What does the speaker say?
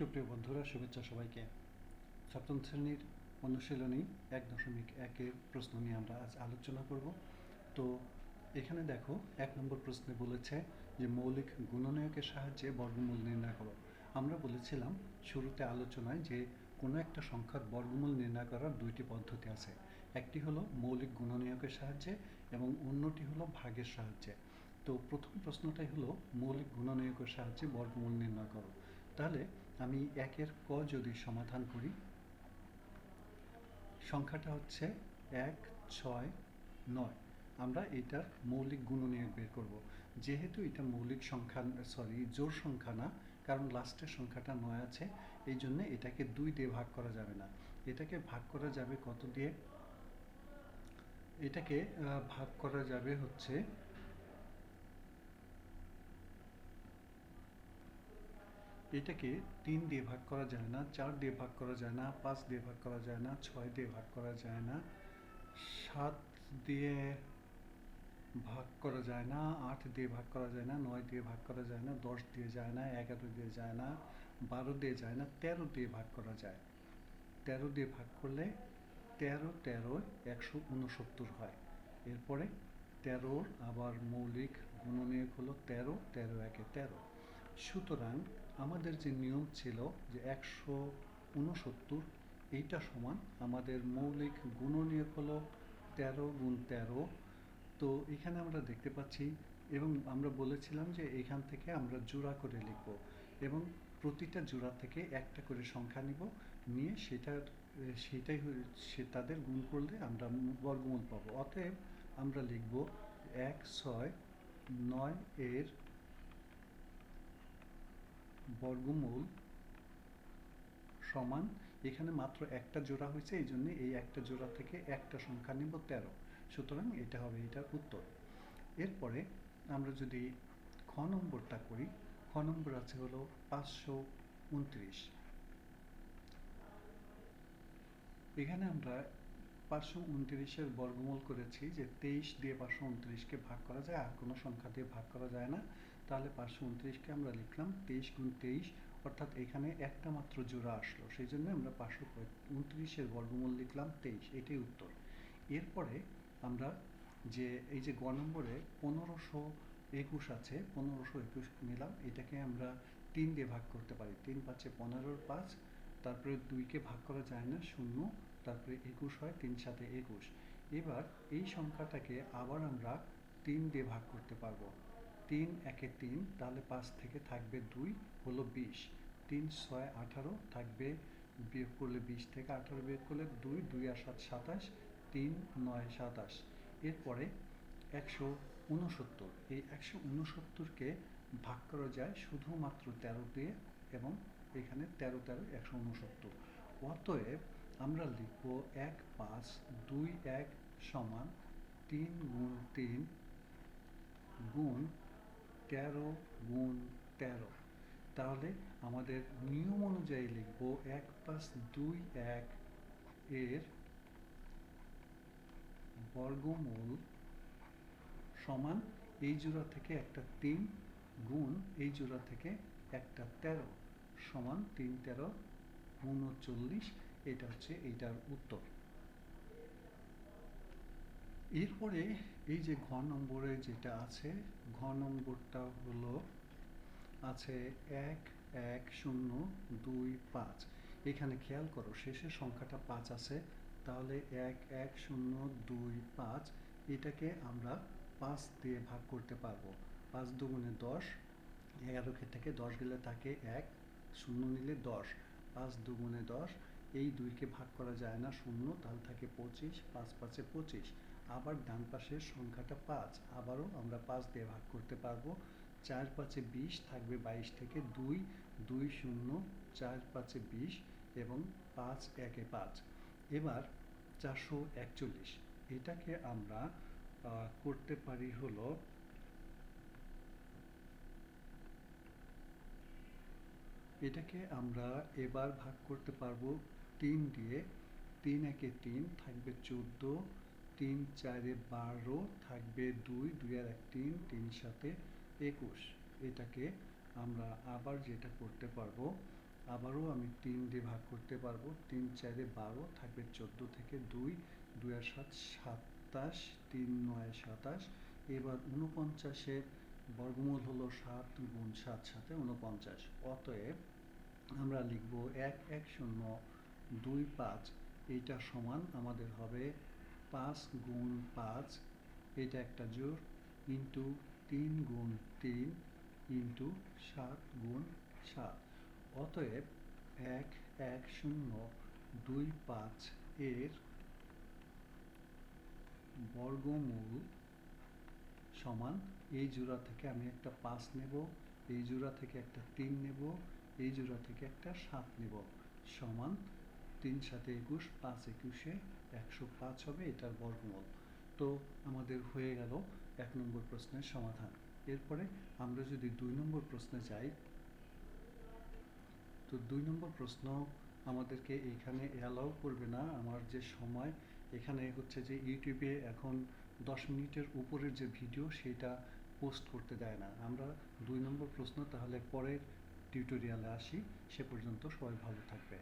সুপ্রিয় বন্ধুরা, শুভেচ্ছা সবাইকে। সপ্তম শ্রেণির অনুশীলনী এক দশমিক একের প্রশ্ন নিয়ে আমরা আজ আলোচনা করব। তো এখানে দেখো, এক নম্বর প্রশ্নে বলেছে যে, মৌলিক গুণনীয়কের সাহায্যে বর্গমূল নির্ণয় করো। আমরা বলেছিলাম শুরুতে আলোচনায় যে, কোনো একটা সংখ্যার বর্গমূল নির্ণয় করার দুইটি পদ্ধতি আছে। একটি হলো মৌলিক গুণনীয়কের সাহায্যে এবং অন্যটি হলো ভাগের সাহায্যে। তো প্রথম প্রশ্নটাই হলো, মৌলিক গুণনীয়কের সাহায্যে বর্গমূল নির্ণয় করো। তাহলে আমি একের ক যদি সমাধান করি, সংখ্যাটা হচ্ছে এক, ছয়, নয়। আমরা এটার মৌলিক গুণনীয়ক বের করব। যেহেতু এটা মৌলিক সংখ্যা সরি জোর সংখ্যা না, কারণ লাস্টের সংখ্যাটা নয় আছে, এই জন্য এটাকে দুই দিয়ে ভাগ করা যাবে না। এটাকে ভাগ করা যাবে কত দিয়ে? এটাকে ভাগ করা যাবে হচ্ছে এটাকে তিন দিয়ে ভাগ করা যায় না চার দিয়ে ভাগ করা যায় না পাঁচ দিয়ে ভাগ করা যায় না ছয় দিয়ে ভাগ করা যায় না সাত দিয়ে ভাগ করা যায় না আট দিয়ে ভাগ করা যায় না নয় দিয়ে ভাগ করা যায় না দশ দিয়ে যায় না এগারো দিয়ে যায় না বারো দিয়ে যায় না তেরো দিয়ে ভাগ করা যায় তেরো দিয়ে ভাগ করলে তেরো তেরো একশো উনসত্তর হয় এরপরে তেরোর আবার মৌলিক গুণনীয়ক হলো তেরো তেরো একে তেরো সুতরাং আমাদের যে নিয়ম ছিল যে একশো উনসত্তর এইটা সমান, আমাদের মৌলিক গুণনীয়ক হলো তেরো গুণ তেরো। তো এখানে আমরা দেখতে পাচ্ছি এবং আমরা বলেছিলাম যে এখান থেকে আমরা জোড়া করে লিখব এবং প্রতিটা জোড়া থেকে একটা করে সংখ্যা নিব, নিয়ে সেটার, সেটাই সে তাদের গুণ করলে আমরা বর্গমূল পাবো। অতএব আমরা লিখব এক, ছয়, নয় এর বর্গমূল সমান এখানে মাত্র একটা জোড়া হয়েছে, এই জন্য এই একটা জোড়া থেকে একটা সংখ্যা নিব তেরো। সুতরাং এটা হবে এটার উত্তর। এরপরে আমরা যদি খ নম্বরটা করি, খ নম্বর আছে হলো পাঁচশো উনত্রিশ। এখানে আমরা পাঁচশো উনত্রিশের বর্গমূল করেছি যে তেইশ দিয়ে পাঁচশো উনত্রিশকে ভাগ করা যায়, আর কোনো সংখ্যা দিয়ে ভাগ করা যায় না। তাহলে পাঁচশো উনত্রিশকে আমরা লিখলাম তেইশ গুণ তেইশ, অর্থাৎ এখানে একটা মাত্র জোড়া আসলো। সেই জন্য আমরা পাঁচশো উনত্রিশের বর্গমূল লিখলাম তেইশ, এটাই উত্তর। এরপরে আমরা যে, এই যে গ নম্বরে পনেরোশো একুশ আছে, পনেরোশো একুশ নিলাম, এটাকে আমরা তিন দিয়ে ভাগ করতে পারি। তিন পাঁচে পনেরোর পাঁচ, তারপরে দুইকে ভাগ করা যায় না, শূন্য, তারপরে একুশ হয়, তিন সাথে একুশ। এবার এই সংখ্যাটাকে আবার আমরা তিন দিয়ে ভাগ করতে পারব। তিন একে তিন তাহলে পাঁচ থেকে থাকবে দুই হলো বিশ। তিন, ছয়, আঠারো থাকবে বিয়োগ করলে বিশ থেকে আঠারো বিয়োগ করলে দুই দুই আর সাত সাতাশ, তিন, নয়, সাতাশ। এরপরে একশো উনসত্তর। এই একশো উনসত্তরকে ভাগ করা যায় শুধুমাত্র তেরো দিয়ে এবং এখানে তেরো তেরো, একশো উনসত্তর। অতএব আমরা লিখব এক পাঁচ দুই এক সমান তিন গুণ তিন গুণ তেরো গুণ তেরো। তাহলে আমাদের নিয়ম অনুযায়ী লিখব এক পাঁচ দুই এক এর বর্গমূল সমান এই জোড়া থেকে একটা তিন গুণ এই জোড়া থেকে একটা তেরো সমান তিন তেরো উনচল্লিশ এটা হচ্ছে এইটার উত্তর। এরপরে এই যে ঘ নম্বরে যেটা আছে ঘ নম্বরটা হলো আছে এক এক, শূন্য, দুই, পাঁচ। এখানে খেয়াল করো শেষের সংখ্যাটা পাঁচ আছে। তাহলে এক এক, শূন্য, দুই, পাঁচ, এটাকে আমরা পাঁচ দিয়ে ভাগ করতে পারব। পাঁচ দুগুণে দশ এগারো থেকে দশ গেলে থাকে এক, শূন্য নিলে দশ। পাঁচ দুগুণে দশ এই দুইকে ভাগ করা যায় না, শূন্য তাহলে থাকে পঁচিশ, পাঁচ পাঁচে পঁচিশ। আবার ডান পাশের সংখ্যাটা পাঁচ, আবারও আমরা পাঁচ দিয়ে ভাগ করতে পারব। চার পাঁচে বিশ থাকবে বাইশ থেকে দুই দুই শূন্য, চার পাঁচে বিশ এবং পাঁচ একে পাঁচ। এবার চারশো একচল্লিশ, এটাকে আমরা করতে পারি হলো এটাকে আমরা এবার ভাগ করতে পারব তিন দিয়ে তিন একে তিন থাকবে চোদ্দ, তিন চারে বারো থাকবে দুই দুই আর এক, তিন তিন সাথে একুশ। এটাকে আমরা আবার যেটা করতে পারব, আবারও আমি তিন দিয়ে ভাগ করতে পারব। তিন চারে বারো থাকবে চোদ্দ থেকে দুই দুই আর সাত, সাতাশ, তিন, নয়, সাতাশ। এবার উনপঞ্চাশের বর্গমূল হলো সাত গুণ সাত সাথে উনপঞ্চাশ অতএব আমরা লিখব এক এক শূন্য দুই পাঁচ, এইটা সমান আমাদের হবে পাঁচ গুণ পাঁচ, এটা একটা জোর ইন্টু তিন গুণ তিন ইন্টু সাত গুণ সাত। অতএব এক এক শূন্য, দুই পাঁচ এর বর্গমূল সমান, এই জোড়া থেকে আমি একটা পাঁচ নেব, এই জোড়া থেকে একটা তিন নেব, এই জোড়া থেকে একটা সাত নেব। সমান তিন সাথে একুশ, পাঁচ একুশে একশো পাঁচ হবে, এটার বর্গমূল। তো আমাদের হয়ে গেল এক নম্বর প্রশ্নের সমাধান। এরপরে আমরা যদি দুই নম্বর প্রশ্নে যাই, তো দুই নম্বর প্রশ্ন আমাদেরকে এখানে অ্যালাউ করবে না। আমার যে সময়, এখানে হচ্ছে যে ইউটিউবে এখন দশ মিনিটের উপরের যে ভিডিও সেটা পোস্ট করতে দেয় না। আমরা দুই নম্বর প্রশ্ন, তাহলে পরের টিউটোরিয়ালে আসি। সে পর্যন্ত সবাই ভালো থাকবে।